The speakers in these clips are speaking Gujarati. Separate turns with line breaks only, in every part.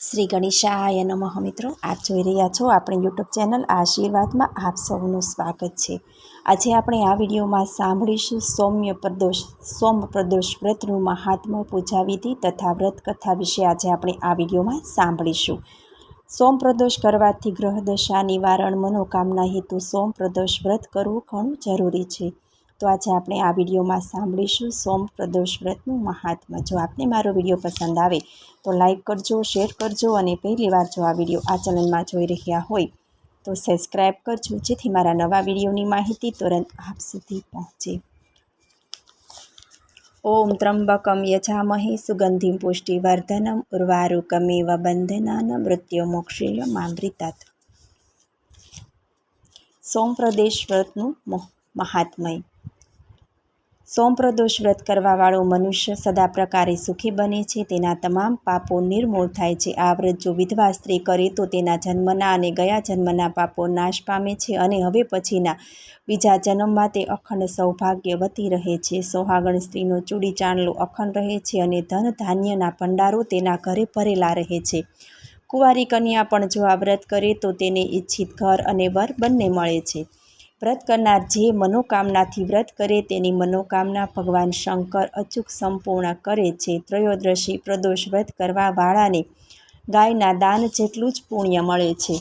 શ્રી ગણેશાય નમઃ મિત્રો. આપ જોઈ રહ્યા છો આપણી યુટ્યુબ ચેનલ આશીર્વાદમાં આપ સૌનું સ્વાગત છે. આજે આપણે આ વિડીયોમાં સાંભળીશું સૌમ્ય પ્રદોષ સોમ પ્રદોષ વ્રતનું મહાત્મ્ય પૂજા વિધિ તથા વ્રત કથા વિશે આજે આપણે આ વિડીયોમાં સાંભળીશું. સોમ પ્રદોષ કરવાથી ગ્રહદશા નિવારણ મનોકામના હેતુ સોમ પ્રદોષ વ્રત કરવું ઘણું જરૂરી છે. તો આજે આપણે આ વિડીયોમાં સાંભળીશું સોમ પ્રદોષ વ્રતનું મહાત્મ્ય. જો આપને મારો વીડિયો પસંદ આવે તો લાઈક કરજો, શેર કરજો અને પહેલી વાર જો આ વીડિયો આ ચેનલમાં જોઈ રહ્યા હોય તો સબસ્ક્રાઈબ કરજો, જેથી મારા નવા વિડીયોની માહિતી તુરંત આપ સુધી પહોંચે. ઓમ ત્રંબકમ યજામહે સુગંધિમ પુષ્ટિવર્ધનમ ઉર્વારુકમેવ બંધનાન મૃત્યુ મોક્ષેય મામૃતાત સોમપ્રદેશ વ્રતનું મહાત્મય. સોમપ્રદોષ વ્રત કરવાવાળો મનુષ્ય સદા પ્રકારે સુખી બને છે, તેના તમામ પાપો નિર્મૂળ થાય છે. આ વ્રત જો વિધવા સ્ત્રી કરે તો તેના જન્મના અને ગયા જન્મના પાપો નાશ પામે છે અને હવે પછીના બીજા જન્મમાં તે અખંડ સૌભાગ્યવતી રહે છે. સોહાગણ સ્ત્રીનો ચૂડી ચાંદલો અખંડ રહે છે અને ધન ધાન્યના ભંડારો તેના ઘરે ભરેલા રહે છે. કુંવારી કન્યા પણ જો આ વ્રત કરે તો તેને ઈચ્છિત ઘર અને વર બંને મળે છે. વ્રત કરનાર જે મનોકામનાથી વ્રત કરે તેની મનોકામના ભગવાન શંકર અચૂક સંપૂર્ણ કરે છે. ત્રયોદશી પ્રદોષ વ્રત કરવાવાળાને ગાયના દાન જેટલું જ પુણ્ય મળે છે.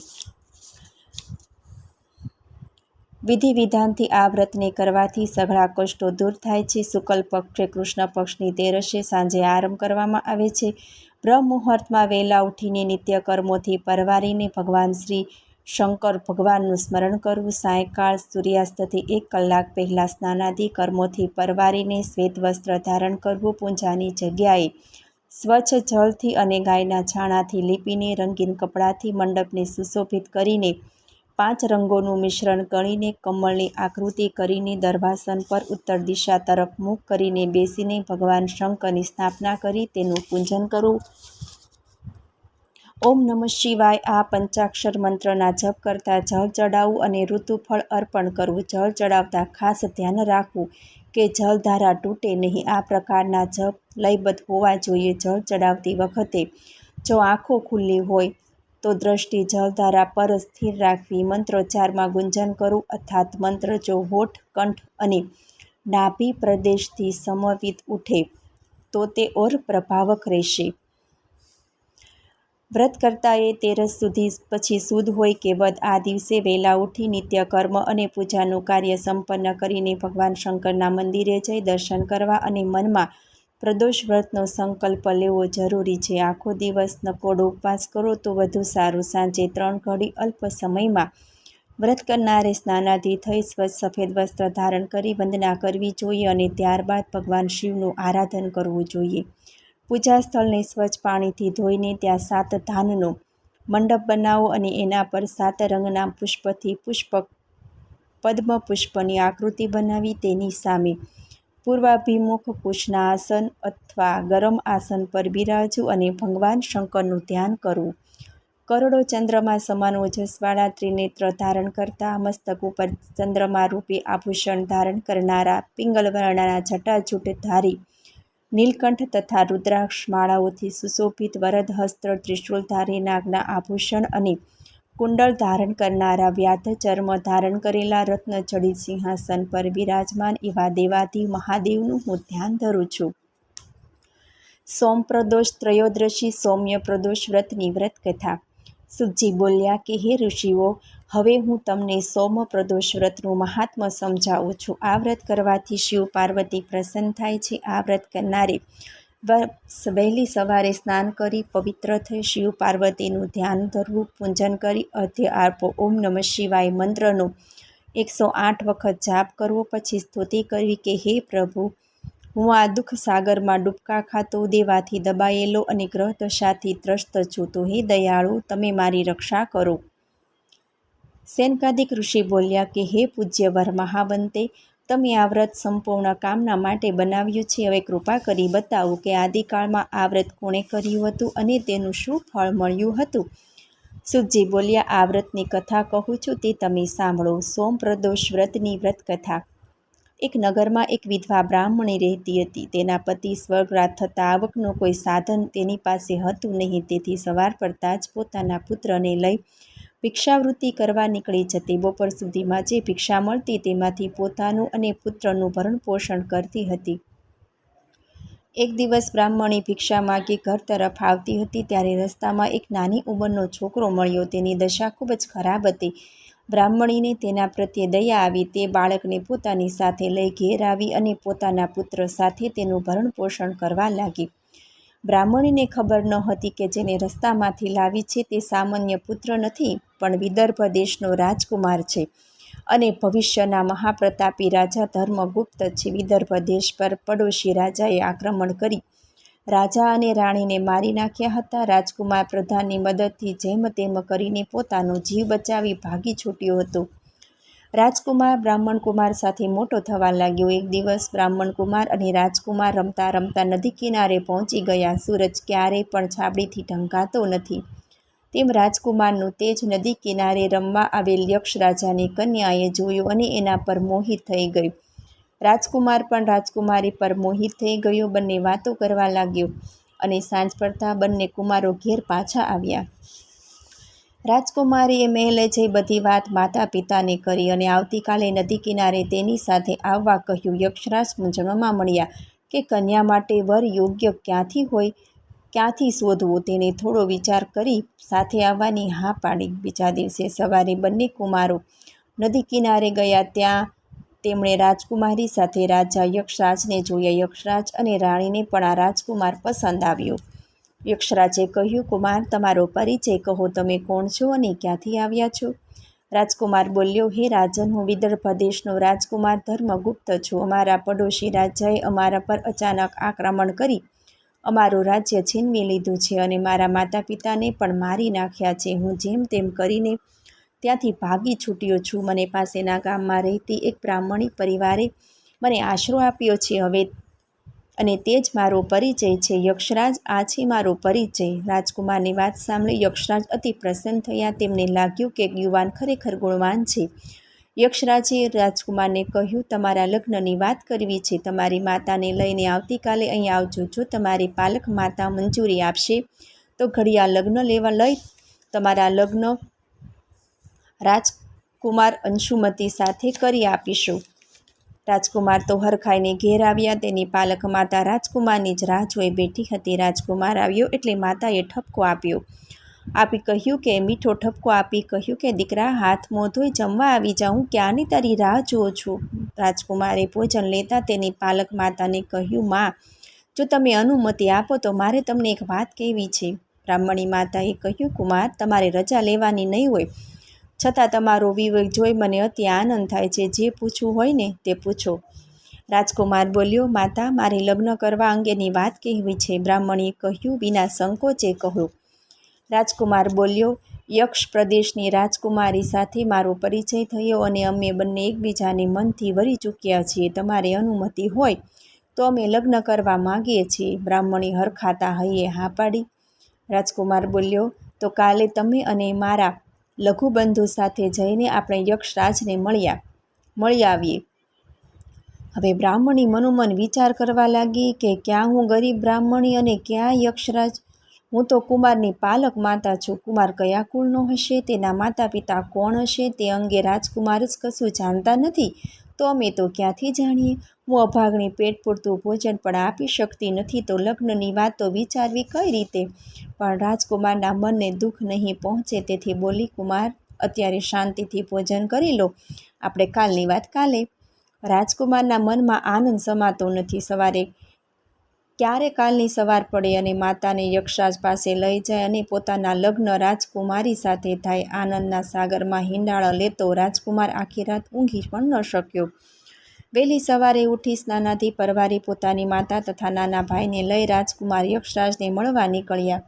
વિધિ વિધાનથી આ વ્રતને કરવાથી સઘળા કષ્ટો દૂર થાય છે. શુકલ પક્ષે કૃષ્ણ પક્ષની તેરસે સાંજે આરંભ કરવામાં આવે છે. બ્રહ્મ મુહૂર્તમાં વહેલા ઉઠીને નિત્ય કર્મોથી પરવારીને ભગવાન શ્રી શંકર ભગવાનનું સ્મરણ કરવું સાયકાળ, સૂર્યાસ્તથી એક કલાક પહેલાં સ્નાનાદિ કર્મોથી પરવારીને શ્વેત વસ્ત્ર ધારણ કરવું પૂજાની જગ્યાએ સ્વચ્છ જળથી અને ગાયના છાણાથી લીપીને રંગીન કપડાથી મંડપને સુશોભિત કરીને પાંચ રંગોનું મિશ્રણ ગણીને કમળની આકૃતિ કરીને દરવાસન પર ઉત્તર દિશા તરફ મુખ કરીને બેસીને ભગવાન શંકરની સ્થાપના કરી તેનું પૂજન કરવું. ઓમ નમઃ શિવાય. આ પંચાક્ષર મંત્રના જપ કરતાં જળ ચડાવવું અને ઋતુફળ અર્પણ કરવું. જળ ચડાવતા ખાસ ધ્યાન રાખવું કે જળધારા તૂટે નહીં. આ પ્રકારના જપ લયબદ્ધ હોવા જોઈએ જળ ચડાવતી વખતે. જો આંખો ખુલ્લી હોય તો દ્રષ્ટિ જળધારા પર સ્થિર રાખવી. મંત્રોચ્ચારમાં ગુંજન કરવું અર્થાત મંત્ર જો હોઠ, કંઠ અને નાભી પ્રદેશથી સમવિત ઉઠે તો તે ઓર પ્રભાવક રહેશે. વ્રતકર્તાએ તેરસ સુધી પછી સુદ હોય કે વધ આ દિવસે વહેલા ઉઠી નિત્ય કર્મ અને પૂજાનું કાર્ય સંપન્ન કરીને ભગવાન શંકરના મંદિરે જઈ દર્શન કરવા અને મનમાં પ્રદોષ વ્રતનો સંકલ્પ લેવો જરૂરી છે. આખો દિવસ નકોડો ઉપવાસ કરો તો વધુ સારું. સાંજે ત્રણ ઘડી અલ્પ સમયમાં વ્રત કરનારે સ્નાનાથી થઈ સ્વચ્છ સફેદ વસ્ત્ર ધારણ કરી વંદના કરવી જોઈએ અને ત્યારબાદ ભગવાન શિવનું આરાધન કરવું જોઈએ. પૂજા સ્થળને સ્વચ્છ પાણીથી ધોઈને ત્યાં સાત ધાનનો મંડપ બનાવો અને એના પર સાત રંગના પુષ્પથી પુષ્પ પદ્મ પુષ્પની આકૃતિ બનાવી તેની સામે પૂર્વાભિમુખ કુશના આસન અથવા ગરમ આસન પર બિરાજવું અને ભગવાન શંકરનું ધ્યાન કરવું. કરોડો ચંદ્રમાં સમાન ઓજસવાળા ત્રિનેત્ર ધારણ કરતા મસ્તક ઉપર ચંદ્રમા રૂપે આભૂષણ ધારણ કરનારા પિંગલ વર્ણના જટાજૂટ ધારી નીલકંઠ તથા રુદ્રાક્ષ માળાઓથી સુશોભિત વરદહસ્ત્ર ત્રિશૂલધારી નાગના આભૂષણ અને કુંડળ ધારણ કરનારા વ્યાધ ચર્મ ધારણ કરેલા રત્નજડિત સિંહાસન પર બિરાજમાન એવા દેવાધિ મહાદેવનું હું ધ્યાન ધરું છું. સોમ પ્રદોષ ત્રયોદશી સૌમ્ય પ્રદોષ વ્રતની વ્રત કથા સુજી બોલ્યા કે, હે ઋષિઓ, હવે હું તમને સોમ પ્રદોષ વ્રતનું મહાત્મ સમજાવું છું. આ વ્રત કરવાથી શિવ પાર્વતી પ્રસન્ન થાય છે. આ વ્રત કરનારે વહેલી સવારે સ્નાન કરી પવિત્ર થઈ શિવ પાર્વતીનું ધ્યાન ધરવું, પૂજન કરી અધ્ય આપો ઓમ નમઃ શિવાય મંત્રનો એકસો આઠ વખત જાપ કરવો, પછી સ્તુતિ કરવી કે, હે પ્રભુ હું આ દુઃખ સાગરમાં ડૂબકા ખાતો દેવાથી દબાયેલો અને ગ્રહ દશાથી ત્રસ્ત છું. તો હે દયાળુ, તમે મારી રક્ષા કરો. સેનકાદિક ઋષિ બોલ્યા કે, હે પૂજ્યવર મહાવંતે, તમે આ વ્રત સંપૂર્ણ કામના માટે બનાવ્યું છે. હવે કૃપા કરી બતાવો કે આદિકાળમાં આ વ્રત કોણે કર્યું હતું અને તેનું શું ફળ મળ્યું હતું? સુજી બોલ્યા, આ વ્રતની કથા કહું છું, તે તમે સાંભળો. સોમ પ્રદોષ વ્રતની વ્રત કથા એક નગરમાં એક વિધવા બ્રાહ્મણી રહેતી હતી. તેના પતિ સ્વર્ગરાત થતાં આવકનું કોઈ સાધન તેની પાસે હતું નહીં. તેથી સવાર પડતાં જ પોતાના પુત્રને લઈ ભિક્ષાવૃત્તિ કરવા નીકળી જતી. બપોર સુધીમાં જે ભિક્ષા મળતી તેમાંથી પોતાનું અને પુત્રનું ભરણપોષણ કરતી હતી. એક દિવસ બ્રાહ્મણી ભિક્ષા માગી ઘર તરફ આવતી હતી. ત્યારે રસ્તામાં એક નાની ઉંમરનો છોકરો મળ્યો. તેની દશા ખૂબ જ ખરાબ હતી. બ્રાહ્મણીને તેના પ્રત્યે દયા આવી તે બાળકને પોતાની સાથે લઈ ઘેર આવી અને પોતાના પુત્ર સાથે તેનું ભરણપોષણ કરવા લાગી. બ્રાહ્મણીને ખબર ન હતી કે જેને રસ્તામાંથી લાવી છે તે સામાન્ય પુત્ર નથી, પણ વિદર્ભ દેશનો રાજકુમાર છે અને ભવિષ્યના મહાપ્રતાપી રાજા ધર્મગુપ્ત છે. વિદર્ભ દેશ પર પડોશી રાજાએ આક્રમણ કરી. રાજા અને રાણીને મારી નાખ્યા હતા. રાજકુમાર પ્રધાનની મદદથી જેમ તેમ કરીને પોતાનો જીવ બચાવી ભાગી છૂટ્યો હતો. રાજકુમાર બ્રાહ્મણકુમાર સાથે મોટો થવા લાગ્યો. એક દિવસ બ્રાહ્મણકુમાર અને રાજકુમાર રમતા રમતા નદી કિનારે પહોંચી ગયા. સૂરજ ક્યારેય પણ છાબડીથી ઢંકાતો નથી. તેમ રાજકુમારનું તેજ નદી કિનારે રમવા આવેલ યક્ષ રાજાની કન્યાએ જોયું અને એના પર મોહિત થઈ ગયું રાજકુમાર પણ રાજકુમારી પર મોહિત થઈ ગયો. બંને વાતો કરવા લાગ્યો અને સાંજ પડતા બંને કુમારો ઘેર પાછા આવ્યા. રાજકુમારીએ મહેલે જઈ બધી વાત માતા પિતાને કરી અને આવતીકાલે નદી કિનારે તેની સાથે આવવા કહ્યું. યક્ષરાજ મૂંઝવણમાં મળ્યા કે કન્યા માટે વર યોગ્ય ક્યાંથી હોય, ક્યાંથી શોધવો તેને થોડો વિચાર કરી સાથે આવવાની હા પાડી. બીજા દિવસે સવારે બંને કુમારો નદી કિનારે ગયા. ત્યાં તેમણે રાજકુમારી સાથે રાજા યક્ષરાજને જોયા. યક્ષરાજ અને રાણીને પણ આ રાજકુમાર પસંદ આવ્યો. યક્ષરાજે કહ્યું, કુમાર, તમારો પરિચય કહો. તમે કોણ છો અને ક્યાંથી આવ્યા છો? રાજકુમાર બોલ્યો, હે રાજન, હું વિદર્ભ દેશનો રાજકુમાર, ધર્મગુપ્ત છું. અમારા પડોશી રાજાએ અમારા પર અચાનક આક્રમણ કરી. અમારું રાજ્ય છીનવી લીધું છે અને મારા માતા પિતાને પણ મારી નાખ્યા છે. હું જેમ તેમ કરીને ત્યાંથી ભાગી છૂટ્યો છું. મને પાસેના ગામમાં રહેતી એક બ્રાહ્મણી પરિવારે મને આશરો આપ્યો છે. હવે અને તે જ મારો પરિચય છે. યક્ષરાજ, આ છે મારો પરિચય. રાજકુમારની વાત સાંભળી યક્ષરાજ અતિ પ્રસન્ન થયા. તેમને લાગ્યું કે યુવાન ખરેખર ગુણવાન છે. યક્ષરાજે રાજકુમારને કહ્યું, તમારા લગ્નની વાત કરવી છે. તમારી માતાને લઈને આવતીકાલે અહીં આવજો. જો તમારી પાલક માતા મંજૂરી આપશે, તો ઘડિયા લગ્ન લેવા લઈ, તમારા લગ્ન રાજકુમાર અંશુમતી સાથે કરી આપીશું. રાજકુમાર તો હરખાઈને ઘેર આવ્યા, તેની પાલક માતા રાજકુમારની જ રાહ જોઈ બેઠી હતી. રાજકુમાર આવ્યો એટલે માતાએ ઠપકો આપ્યો. આપી કહ્યું કે, મીઠો ઠપકો આપી કહ્યું કે, દીકરા, હાથ મોં ધોઈ જમવા આવી જાઉં ક્યાંની તારી રાહ જોઉં છું? રાજકુમારે ભોજન લેતા તેની પાલક માતાને કહ્યું, માં, જો તમે અનુમતિ આપો તો મારે તમને એક વાત કહેવી છે. બ્રાહ્મણી માતાએ કહ્યું, કુમાર, તમારે રજા લેવાની નહીં હોય. છતાં તમારો વિવેક જોઈ મને અતિ આનંદ થાય છે. જે પૂછવું હોય ને તે પૂછો. રાજકુમાર બોલ્યો, માતા, મારે લગ્ન કરવા અંગેની વાત કહેવી છે. બ્રાહ્મણીએ કહ્યું, વિના સંકોચે કહ્યું રાજકુમાર બોલ્યો, યક્ષ પ્રદેશની રાજકુમારી સાથે મારો પરિચય થયો અને અમે બંને એકબીજાને મનથી વરી ચૂક્યા છીએ. તમારી અનુમતિ હોય તો અમે લગ્ન કરવા માગીએ છીએ. બ્રાહ્મણી હરખાતા હૈયે હા પાડી. રાજકુમાર બોલ્યો, તો કાલે તમે અને મારા લઘુબંધુ સાથે જઈને આપણે યક્ષરાજને મળ્યા, મળી આવીએ. હવે બ્રાહ્મણી મનોમન વિચાર કરવા લાગી કે ક્યાં હું ગરીબ બ્રાહ્મણી અને ક્યાં યક્ષરાજ? હું તો કુમારની પાલક માતા છું. કુમાર કયા કુળનો હશે? તેના માતા પિતા કોણ હશે? તે અંગે રાજકુમાર જ કશું જાણતા નથી. તો અમે તો ક્યાંથી જાણીએ? હું અભાગણી પેટ પૂરતું ભોજન પણ આપી શકતી નથી તો લગ્નની વાતો વિચારવી કઈ રીતે? પણ રાજકુમારના મનને દુઃખ નહીં પહોંચે તેથી બોલી, કુમાર, અત્યારે શાંતિથી ભોજન કરી લો. આપણે કાલની વાત કાલે. રાજકુમારના મનમાં આનંદ સમાતો નથી સવારે ક્યારે કાલની સવાર પડે અને માતાને યક્ષરાજ પાસે લઈ જાય અને પોતાના લગ્ન રાજકુમારી સાથે થાય. આનંદના સાગરમાં હિંડાળો લેતો રાજકુમાર આખી રાત ઊંઘી પણ ન શક્યો. વહેલી સવારે ઉઠી સ્નાનાથી પરવારી પોતાની માતા તથા નાના ભાઈને લઈ રાજકુમાર યક્ષરાજને મળવા નીકળ્યા.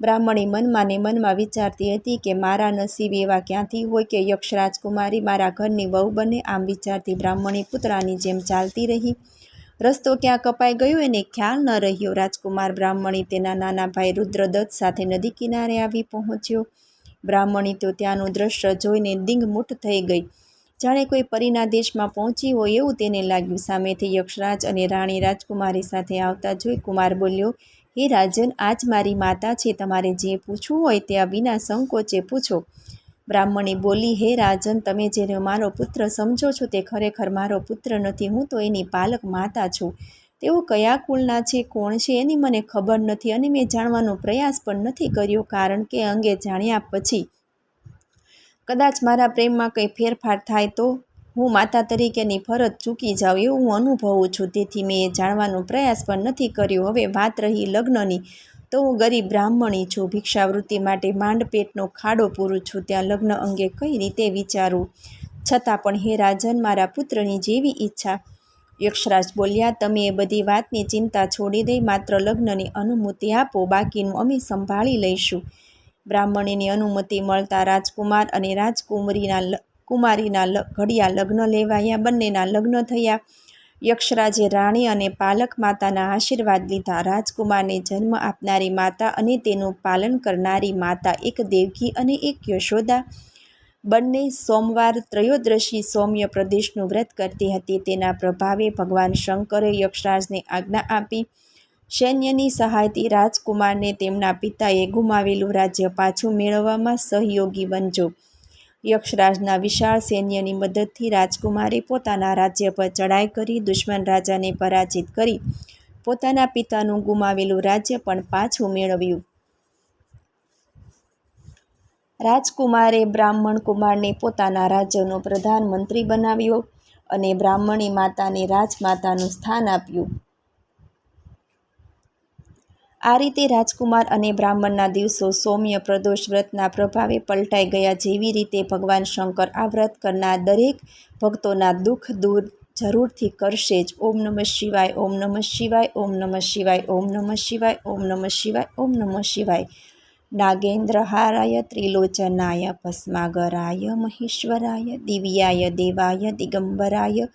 બ્રાહ્મણી મનમાં ને મનમાં વિચારતી હતી કે મારા નસીબ એવા ક્યાંથી હોય કે યક્ષ રાજકુમારી મારા ઘરની વહુ બને, આમ વિચારતી બ્રાહ્મણી પુત્રાની જેમ ચાલતી રહી. રસ્તો ક્યાં કપાઈ ગયો એને ખ્યાલ ન રહ્યો. રાજકુમાર બ્રાહ્મણી તેના નાના ભાઈ રુદ્રદત્ત સાથે નદી કિનારે આવી પહોંચ્યો. બ્રાહ્મણી તો ત્યાંનું દ્રશ્ય જોઈને દિંગમૂઠ થઈ ગઈ. જાણે કોઈ પરીના દેશમાં પહોંચી હોય એવું તેને લાગ્યું. સામેથી યક્ષરાજ અને રાણી રાજકુમારી સાથે આવતા જોઈ કુમાર બોલ્યો, હે રાજન, આજ મારી માતા છે. તમારે જે પૂછવું હોય તે આ વિના સંકોચે પૂછો. બ્રાહ્મણી બોલી, હે રાજન, તમે જેને મારો પુત્ર સમજો છો તે ખરેખર મારો પુત્ર નથી, હું તો એની પાલક માતા છું. તેઓ કયા કુળના છે, કોણ છે, એની મને ખબર નથી અને મેં જાણવાનો પ્રયાસ પણ નથી કર્યો, કારણ કે અંગે જાણ્યા પછી કદાચ મારા પ્રેમમાં કંઈ ફેરફાર થાય તો હું માતા તરીકેની ફરજ ચૂકી જાઉં એવું હું અનુભવું છું. તેથી મેં એ જાણવાનો પ્રયાસ પણ નથી કર્યો. હવે વાત રહી લગ્નની. તો હું ગરીબ બ્રાહ્મણી છું, ભિક્ષાવૃત્તિ માટે માંડ પેટનો ખાડો પૂરું છું, ત્યાં લગ્ન અંગે કઈ રીતે વિચારું? છતાં પણ હે રાજન, મારા પુત્રની જેવી ઈચ્છા. યક્ષરાજ બોલ્યા, તમે એ બધી વાતની ચિંતા છોડી દઈ, માત્ર લગ્નની અનુમતિ આપો, બાકીનું અમે સંભાળી લઈશું. બ્રાહ્મણીની અનુમતિ મળતા રાજકુમાર અને રાજકુમારીના કુમારીના ઘડિયા લગ્ન લેવાયા, બંનેના લગ્ન થયા. યક્ષરાજે રાણી અને પાલક માતાના આશીર્વાદ લીધા. રાજકુમારને જન્મ આપનારી માતા અને તેનું પાલન કરનારી માતા એક દેવકી અને એક યશોદા. બંને સોમવાર ત્રયોદશી સૌમ્ય પ્રદેશનું વ્રત કરતી હતી. તેના પ્રભાવે ભગવાન શંકરે યક્ષરાજને આજ્ઞા આપી. સૈન્યની સહાયથી રાજકુમારને તેમના પિતાએ ગુમાવેલું રાજ્ય પાછું મેળવવામાં સહયોગી બનજો. યક્ષરાજના વિશાળ સૈન્યની મદદથી રાજકુમારે પોતાના રાજ્ય પર ચડાઈ કરી દુશ્મન રાજાને પરાજિત કરી પોતાના પિતાનું ગુમાવેલું રાજ્ય પણ પાછું મેળવ્યું. રાજકુમારે બ્રાહ્મણ કુમારને પોતાના રાજ્યનો પ્રધાનમંત્રી બનાવ્યો અને બ્રાહ્મણી માતાને રાજમાતાનું સ્થાન આપ્યું. આ રીતે રાજકુમાર અને બ્રાહ્મણના દિવસો સૌમ્ય પ્રદોષ વ્રતના પ્રભાવે પલટાઈ ગયા જેવી રીતે ભગવાન શંકર આ વ્રત કરનાર દરેક ભક્તોના દુઃખ દૂર જરૂરથી કરશે જ. ઓમ નમઃ શિવાય, ઓમ નમઃ શિવાય, ઓમ નમઃ શિવાય, ઓમ નમઃ શિવાય, ઓમ નમઃ શિવાય, ઓમ નમઃ શિવાય. નાગેન્દ્રહારાય ત્રિલોચનાય ભસ્માગરાય મહેશ્વરાય દિવ્યાય દેવાય દિગંબરાય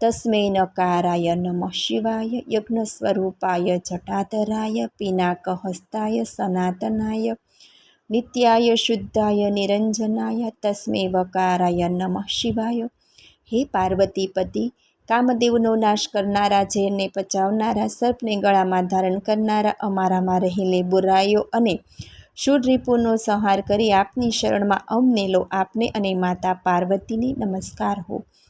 તસ્મૈ નકારાય નમઃ શિવાય યજ્ઞ સ્વરૂપાય જટાધરાય પિનાકહસ્તાય સનાતનાય નિત્યાય શુદ્ધાય નિરંજનાય તસ્મે વકારાય નમઃ શિવાય હે પાર્વતીપતિ કામદેવનો નાશ કરનારા ઝેરને પચાવનારા સર્પને ગળામાં ધારણ કરનારા, અમારામાં રહેલી બુરાઈઓ અને શૂળરીપુનો સંહાર કરી આપની શરણમાં અમને લો આપને અને માતા પાર્વતીને નમસ્કાર હો।